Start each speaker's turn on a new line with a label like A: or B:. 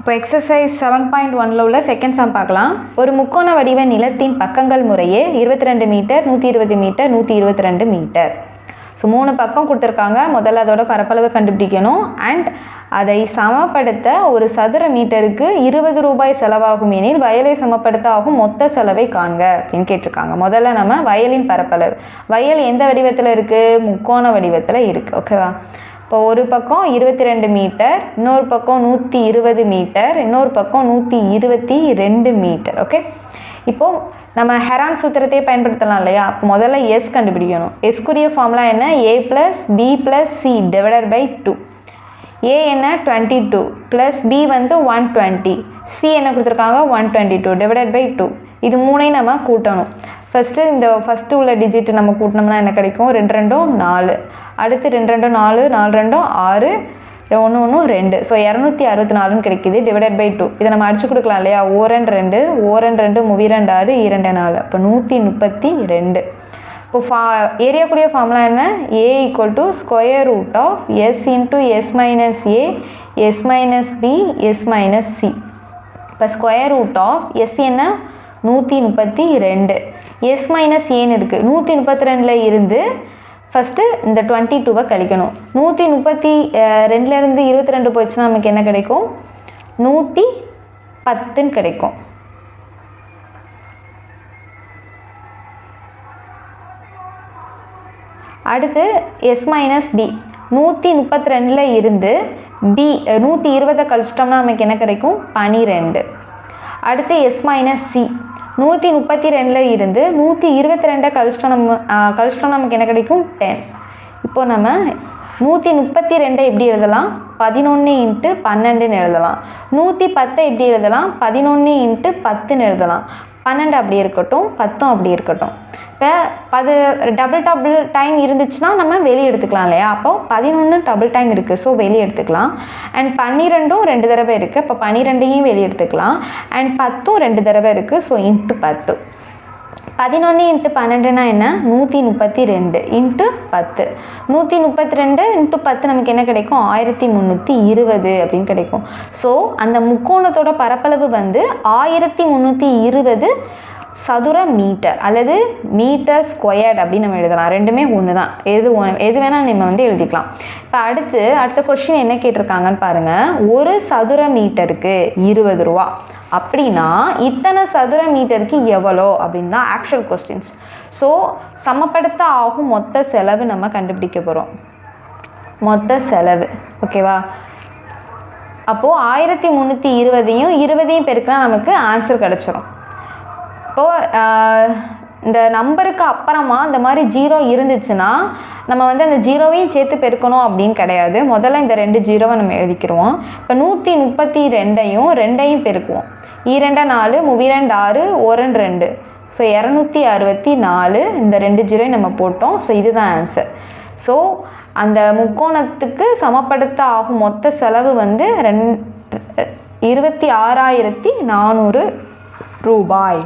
A: இப்போ exercise seven point ஒனில் உள்ள செகண்ட் சம் பார்க்கலாம். ஒரு முக்கோண வடிவ நிலத்தின் பக்கங்கள் முறையே இருபத்தி ரெண்டு மீட்டர் நூற்றி இருபது மீட்டர் நூற்றி இருபத்தி ரெண்டு மீட்டர். ஸோ மூணு பக்கம் கொடுத்துருக்காங்க. முதல்ல அதோட பரப்பளவு கண்டுபிடிக்கணும். அண்ட் அதை சமப்படுத்த ஒரு சதுர மீட்டருக்கு இருபது ரூபாய் செலவாகும் எனில் வயலை சமப்படுத்த ஆகும் மொத்த செலவை காண்க அப்படின்னு கேட்டிருக்காங்க. முதல்ல நம்ம வயலின் பரப்பளவு. வயல் எந்த வடிவத்தில் இருக்குது முக்கோண வடிவத்தில் இருக்குது ஓகேவா இப்போ ஒரு பக்கம் இருபத்தி ரெண்டு மீட்டர் இன்னொரு பக்கம் நூற்றி இருபது மீட்டர் இன்னொரு பக்கம் நூற்றி இருபத்தி ரெண்டு மீட்டர். ஓகே இப்போது நம்ம ஹெரான் சூத்திரத்தையே பயன்படுத்தலாம் இல்லையா? முதல்ல எஸ் கண்டுபிடிக்கணும். எஸ்க்குரிய ஃபார்முலா என்ன? A plus B plus C divided by two A என்ன? டுவெண்ட்டி டூ ப்ளஸ் பி வந்து ஒன் டுவெண்ட்டி சி என்ன கொடுத்துருக்காங்க? One twenty two divided by two இது மூணையும் நம்ம கூட்டணும். ஃபஸ்ட்டு இந்த ஃபஸ்ட்டு உள்ள டிஜிட் நம்ம கூட்டினோம்னா என்ன கிடைக்கும்? ரெண்டு ரெண்டும் நாலு. அடுத்து ரெண்டு ரெண்டும் நாலு நாலு ரெண்டும் ஆறு. ஒன்று ஒன்று ரெண்டு. ஸோ இரநூத்தி அறுபத்தி நாலுன்னு கிடைக்குது. டிவைடட் பை டூ இதை நம்ம அடிச்சு கொடுக்கலாம் இல்லையா? ஓரன் ரெண்டு ஓரன் ரெண்டு முவிரண்டு ஆறு இரண்டு நாலு. அப்போ நூற்றி முப்பத்தி ரெண்டு. இப்போ ஃபா ஏரியா கூடிய என்ன? A equal to square root of S into S minus A S minus B S minus C இப்போ ஸ்கொயர் ரூட் ஆஃப் எஸ் என்ன? நூற்றி முப்பத்தி ரெண்டு. எஸ் மைனஸ் ஏன்னு இருக்குது நூற்றி முப்பத்தி ரெண்டில் இருந்து ஃபஸ்ட்டு இந்த டுவெண்ட்டி டூவை கழிக்கணும். நூற்றி முப்பத்தி ரெண்டுலேருந்து இருபத்தி ரெண்டு போச்சுன்னா நமக்கு என்ன கிடைக்கும்? நூற்றி பத்துன்னு கிடைக்கும். அடுத்து எஸ் மைனஸ் பி நூற்றி முப்பத்தி ரெண்டில் இருந்து பி நூற்றி இருபதை கழிச்சிட்டோம்னா நமக்கு என்ன கிடைக்கும்? பனிரெண்டு. அடுத்து எஸ் மைனஸ் சி நூற்றி முப்பத்தி ரெண்டில் இருந்து நூற்றி இருபத்தி ரெண்டை கழிச்சிட்டோம் நம்ம கழிச்சிட்டோம் நமக்கு என்ன கிடைக்கும்? டென் இப்போ நம்ம நூற்றி முப்பத்தி ரெண்டை எப்படி எழுதலாம்? பதினொன்று இன்ட்டு பன்னெண்டுன்னு எழுதலாம். நூற்றி பத்தை எப்படி எழுதலாம்? பதினொன்று இன்ட்டு பத்துன்னு எழுதலாம். பன்னெண்டு அப்படி இருக்கட்டும் பத்தும் அப்படி இருக்கட்டும். இப்போ பது டபுள் டபுள் டைம் இருந்துச்சுன்னா நம்ம வெளியே எடுத்துக்கலாம் இல்லையா? அப்போ பதினொன்று டபுள் டைம் இருக்குது ஸோ வெளியே எடுத்துக்கலாம். அண்ட் பன்னிரெண்டும் ரெண்டு தடவை இருக்குது இப்போ பன்னிரெண்டையும் வெளியே எடுத்துக்கலாம். அண்ட் பத்தும் ரெண்டு தடவை இருக்குது ஸோ இன்ட்டு பத்து. பதினொன்று இன்ட்டு பன்னெண்டுனா என்ன? நூற்றி முப்பத்தி ரெண்டு இன்ட்டு பத்து. நூற்றி முப்பத்தி ரெண்டு இன்ட்டு பத்து நமக்கு என்ன கிடைக்கும்? ஆயிரத்தி முந்நூற்றி இருபது அப்படின்னு கிடைக்கும். ஸோ அந்த முக்கோணத்தோட பரப்பளவு வந்து ஆயிரத்தி முந்நூற்றி இருபது சதுர மீட்டர் அல்லது மீட்டர் ஸ்கொயர்ட் அப்படின்னு நம்ம எழுதலாம். ரெண்டுமே ஒன்று தான் எது ஒன்று எது வேணால் நம்ம வந்து எழுதிக்கலாம். இப்போ அடுத்து அடுத்த கொஸ்டின் என்ன கேட்டிருக்காங்கன்னு பாருங்கள் ஒரு சதுர மீட்டருக்கு இருபது ரூபா. அப்படின்னா இத்தனை சதுர மீட்டருக்கு எவ்வளோ? அப்படின்னு தான் ஆக்சுவல் கொஸ்டின்ஸ் ஸோ சமப்படுத்த ஆகும் மொத்த செலவு நம்ம கண்டுபிடிக்க போகிறோம் மொத்த செலவு ஓகேவா அப்போது ஆயிரத்தி முந்நூற்றி இருபதையும் இருபதையும் பெருக்கினா நமக்கு ஆன்சர் கிடச்சிரும். இப்போது இந்த நம்பருக்கு அப்புறமா இந்த மாதிரி ஜீரோ இருந்துச்சுன்னா நம்ம வந்து அந்த ஜீரோவையும் சேர்த்து பெருக்கணும் அப்படின்னு கிடையாது. முதல்ல இந்த ரெண்டு ஜீரோவை நம்ம எழுதிக்கிருவோம். இப்போ நூற்றி முப்பத்தி ரெண்டையும் ரெண்டையும் பெருக்குவோம். இரண்டு நாலு முவிரண்டு ஆறு ஒரன் ரெண்டு ஸோ இரநூத்தி அறுபத்தி நாலு இந்த ரெண்டு ஜீரோயும் நம்ம போட்டோம். ஸோ இதுதான் ஆன்சர் ஸோ அந்த முக்கோணத்துக்கு சமப்படுத்த ஆகும் மொத்த செலவு வந்து ரெண் இருபத்தி ஆறாயிரத்தி நானூறு ரூபாய்.